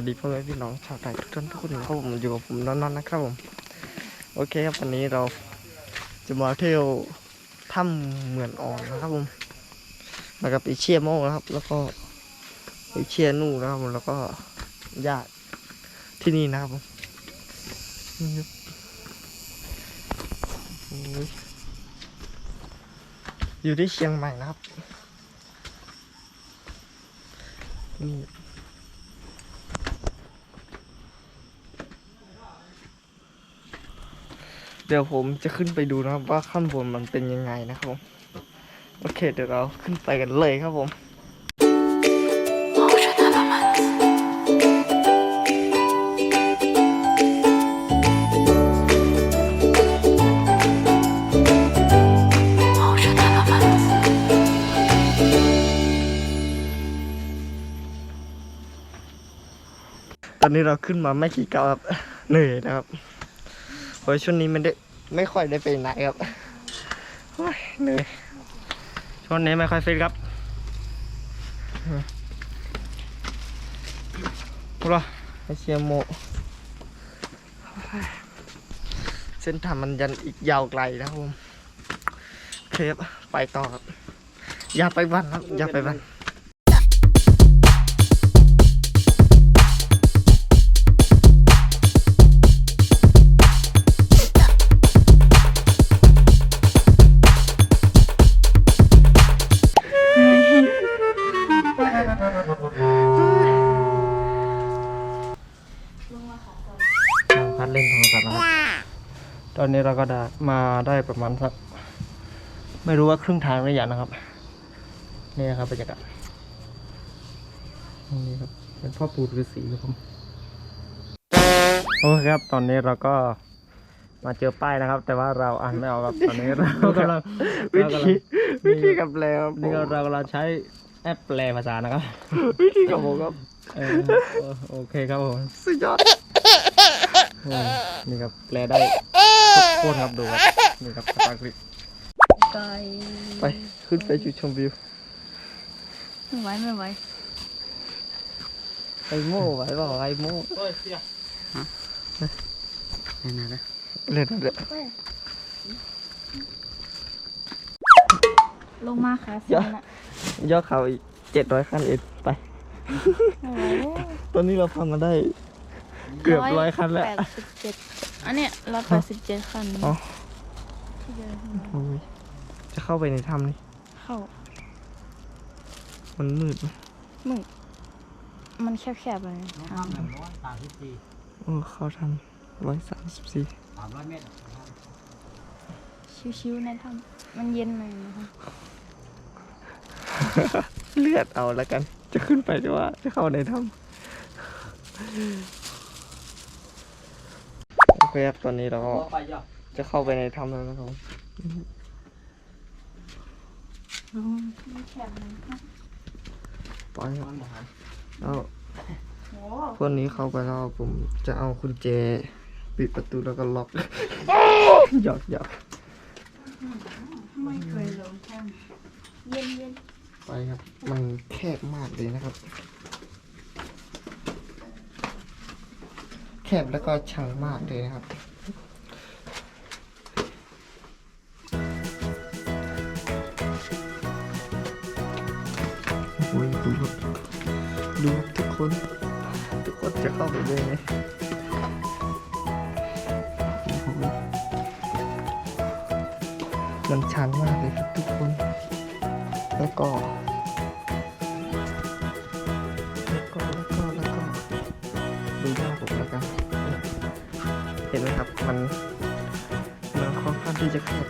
วัสดีพ่อแม่พี่น้องชาวไทยทุกท่านทุกคนครับผมอยู่กับผมนอนๆนะครับผมโอเคครับวันนี้เราจะมาเที่ยวถ้ำเหมือนอ่อนนะครับผมมากับอีเชียโมนะครับ แล้วก็อีเชียนู่นะครับผมแล้วก็ญาติที่นี่นะครับผมอยู่ที่เชียงใหม่นะครับนี่ เดี๋ยวผมจะขึ้นไปดูนะครับว่าข้างบนมันเป็นยังไงนะครับผมโอเค เดี๋ยวเราขึ้นไปกันเลยครับผมตอนนี้เราขึ้นมาไม่ขี่เก่าครับเหนื่อยนะครับ เพราะช่วงนี้มันได้ไม่ค่อยได้ไปไหนครับโอ้ยเหนื่อยช่วงนี้ไม่ค่อยฟิตครับพวกเราไอเชียโมเส้นทางมันยันอีกยาวไกลนะครับผมโอเคครับไปต่อครับ อย่าไปวันครับ อย่าไปวันางพัดเล่นโทรศัพท์นะครับ ตอนนี้เราก็ได้มาได้ประมาณสักไม่รู้ว่าครึ่งทางหรือยังนะครับ นี่นะครับบรรยากาศนี่ครับเป็นพ่อปู่ฤาษีครับผมโอเคครับ ตอนนี้เราก็มาเจอป้ายนะครับ แต่ว่าเราอ่านไม่ออกครับตอนนี้เรากำลังวิเรากำลัธีงวิธีกับแล้วนี่เราเรากำลังใช้แอปแปลภาษานะครับ วิธีกับผมครับเออโอเคครับผม สุดยอดโอ้ย นี่ครับแปลได้โคตรครับดูครับนี่ครับภาษาอังกฤษไกลไปขึ้นไปจุดชมวิวไม่ไหวไม่ไหวไอโม่ไหวเปล่าไอโม่นี่นะนะเล่นเล่นลงมาขาสั้นละย่อเขาอีกเจ็ดร้อยขั้นเอ็ดไปไม่ไหวตอนนี้เราพังมาได้ เกือบร้อยขั้นแล้ว แปดสิบเจ็ดอันเนี้ยร้อยแปดสิบเจ็ดขั้นอ๋อ ที่เดินโอ้ยจะเข้าไปในถ้ำนี่เข้ามันมืดไหมมึงมันแคบๆเลยทางโอ้เข้าทำร้อยสามสิบสี่ชิวๆในถ้ำมันเย็นหน่อยนะคะเลือดเอาแล้วกัน จะขึ้นไปหรือว่าจะเข้าในถ้ำโอ เคครับตอนนี้เราก็จะเข้าไปในถ้ำแล้วนะครับผมมันแคบเลยค่ะไปครับแล้วโอ้พวกนี้เข้าไปแล้วผมจะเอากุญแจปิดประตูแล้วก็ล็อกหยอกหยอกไม่เคยลงถ้ำเย็นเย็นไปครับ มันแคบมากเลยนะครับ แคบแล้วก็ชังมากเลยนะครับโอ้ยดูครับดูทุกคน ทุกคนจะเข้าไปได้ไหมมันชันมากเลยครับทุกคน แล้วก็ ค่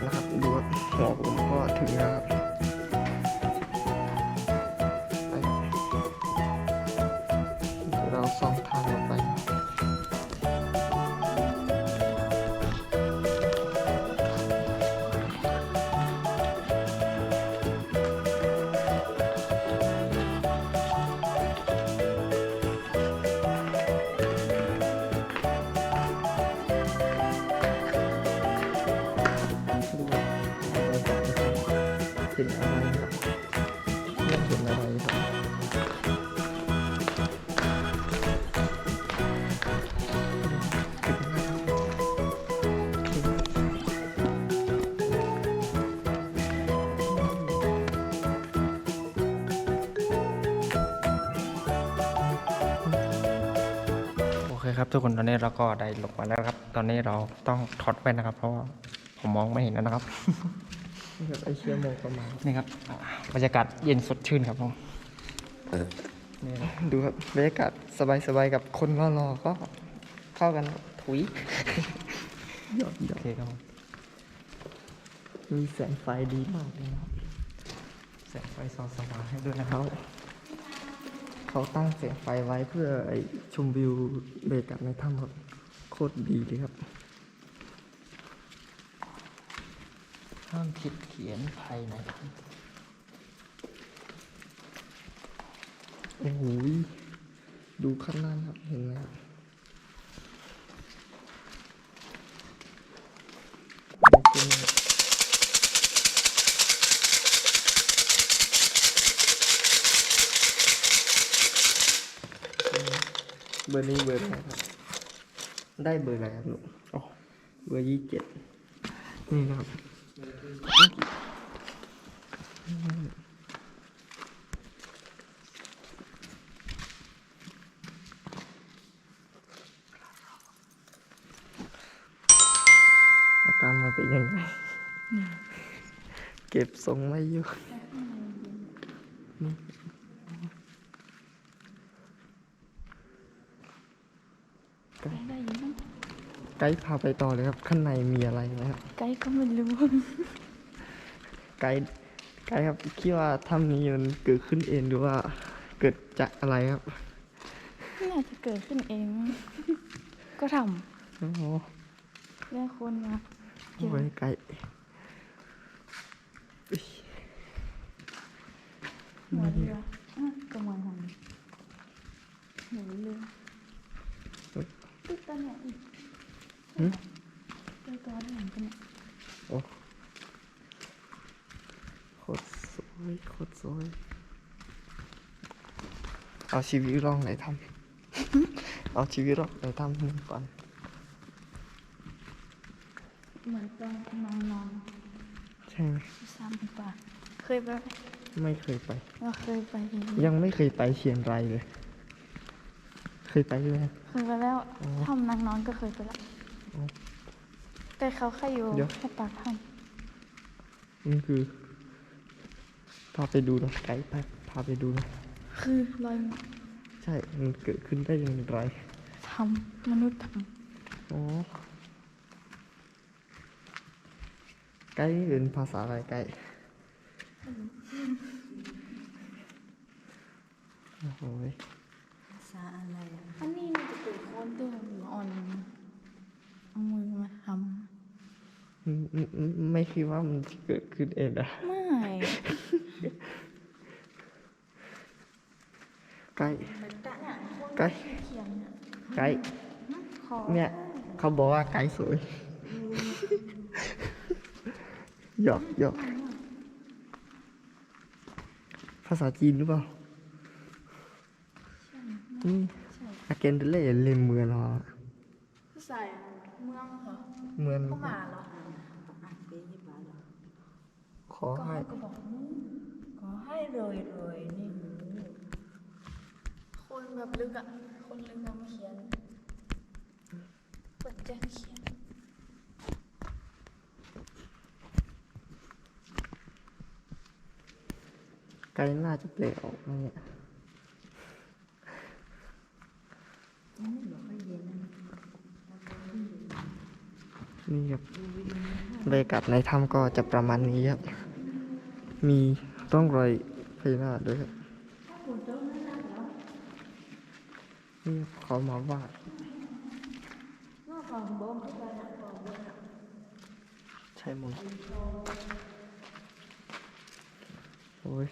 กินอะไรครับไม่กินอะไรครับคครับทุกคนตอนนี้เราก็ได้ลงมาแล้วครับ ตอนนี้เราต้องถอดแว่นนะครับ เพราะว่าผมมองไม่เห็นนะครับ นี่ครับไอเชี่ยโมงประมาณนี่ครับอ่าบรรยากาศเย็นสดชื่นครับผมนี่ครับดูครับบรรยากาศสบายๆกับคนรอๆก็เข้ากันครับถุยหยอดหยโออดเคครับผมมีแสงไฟดีมากเลยนะครับแสงไฟส่องสว่างให้ด้วยนะคเขารับ เขาตั้งแสงไฟไว้เพื่อไอชมวิวบรรยากาศในถ้ำครับโคตรดีเลยครับ ห้ามคิดเขียนภายในโอ้โหยดูข้างล่างครับเห็นไหมครับนี่คือเบอร์นี้เบอร์อะไรครับ ได้เบอร์อะไรครับลูกอ๋อเบอร์ยี่สิบเจ็ดนี่ครับ ก็บทรงไม่อยู่นี่ได้ยินไหมไกด์พาไปต่อเลยครับ ข้างในมีอะไรนะครับ ไกด์ก็ไม่รู้ ไกด์ไกด์ครับคิดว่าถ้ำนี้มันเกิดขึ้นเองหรือว่าเกิดจากอะไรครับน่าจะเกิดขึ้นเอง ก็ทโอ้โหำได้คนมาเจอไว้ไกด์ หัวเรืออะก็เหมือนของหัวเรือตึ๊ดตอนไหนอีกหึตัวตัวหลังกันเนี่ยโอ้โคตรสวยโคตรสวยเอาชีวิตรอดไหนทำเอาชีวิตรอดไหนทำหนึ่งก่อนเหมือนตอนนอนนอนใช่ไหมซ้ำป่ะเคยไป ไหมไม่เคยไปว่าเคยไปดียังไม่เคยไปเชียงรายเลย เคยไปด้วยไหม เคยไปแล้วอ๋อถ้ำนางนอนก็เคยไปแล้วอ๋อแต่เขาแค่อยู่เดี๋ยว แค่ปากถ้นี่คือ พาไปดูหนะไกด์พาพาไปดูหนะำคือลอยใช่มันเกิดขึ้นได้อย่างไรทำมนุษย์ทอ๋อไกด์นี่เป็นภาษาอะไรไกด์ โอ้โหยำอันนี้มันจะเกิดโคนตัวหัวอ่อนเอามือมาทอืมอืมอืมไม่คิดว่ามันจะเกิดขึ้นเองอะำไม่ไกด์ไกด์เขียนเนี่ยไกด์ขอเนี่ย เขาบอกว่าไกด์สวย หยอกหยอกภาษาจีนหรือเปล่านี่อาเกนเดเล่เลมเมืองเหรอใส่เมืองเหรอเมืองเข้ามาเหรอขอก็ให้ให้ก็บอกอืมขอให้รวยรวยๆนี่หนูคนแบบลึกอะ คนลึกอะมาเขียนเปิดแจ้งเขียน ไกด์น่าจะเปลออกนะเนี่ยนี่ครับบรรยากาศในถ้ำก็จะประมาณนี้ครับ มีร่องรอยพญานาคด้วยครับนี่เขามาวาดใช่มั้งโอ้ย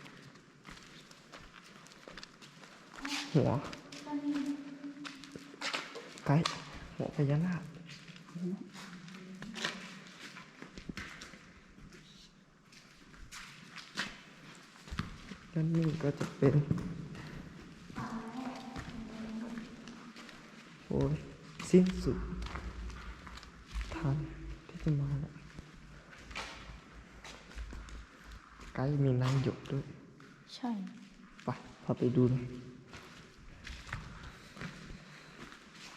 หัวไก่หัวพญานาคด้านนี้ก็จะเป็น โอ้ยสิ้นสุดทางที่จะมาแล้วไกด์มีน้ำหยดด้วย ใช่ ไปพาไปดูหน่อย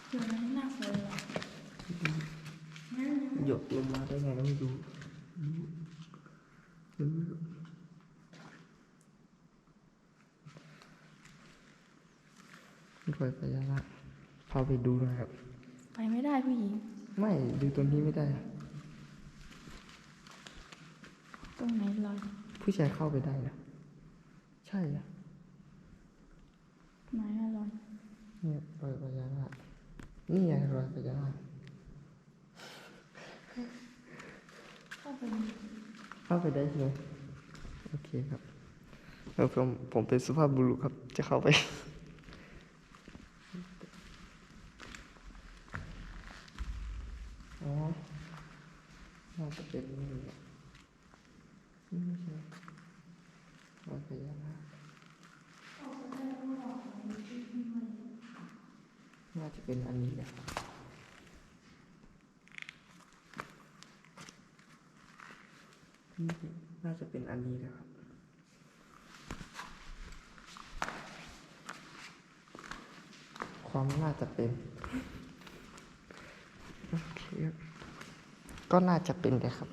เดี๋ยวนั้นหน้าฝนเหรอ ห ยดลงมาได้ไงก็ไม่รู้รู้รอยพญานาคพาไปดูหน่อยครับ ไปไม่ได้ผู้หญิง ไม่ดูตรงนี้ไม่ได้ ตรงไหนลอยผู้ชายเข้าไปได้นะใช่อะไหนอะลอยเนี่ยรอยพญานาคนี่ไงรอยพญานาค เข้าไปได้ใช่ไหมโอเคครับเออผมผมเป็นสุภาพบุรุษครับ จะเข้าไป อ๋อน่าจะเป็นนี่แหละนี่ไม่ใช่รอยพญานาคน่าจะเป็นอันนี้แหละ นี่น่าจะเป็นอันนี้แหละครับ ความน่าจะเป็น โอเคครับก็น่าจะเป็นเลยครับ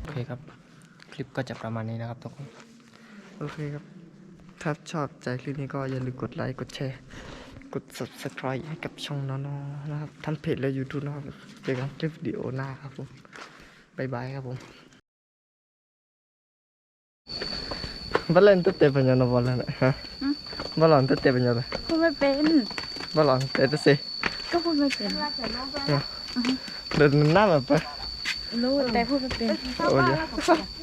โอเคครับ คลิปก็จะประมาณนี้นะครับทุกคน โอเคครับ ถ้าชอบใจคลิปนี้ก็อย่าลืมกดไลค์ กดแชร์ กด subscribe ให้กับช่องน้องๆนะครับ ทั้งเพจและ YouTube นะครับ เจอกันคลิปวิดีโอหน้าครับผม บ๊ายบายครับผมบอลเลนตัวเตะเป็นยังไงบอลเลนฮะบอลลอนตัวเตะเป็นยังไงพูดไม่เป็นบอลลอนเตะตัวเซก็พูดไม่เป็นเดินหน้าแบบไปรู้แต่พูดไม่เป็นโอ้ย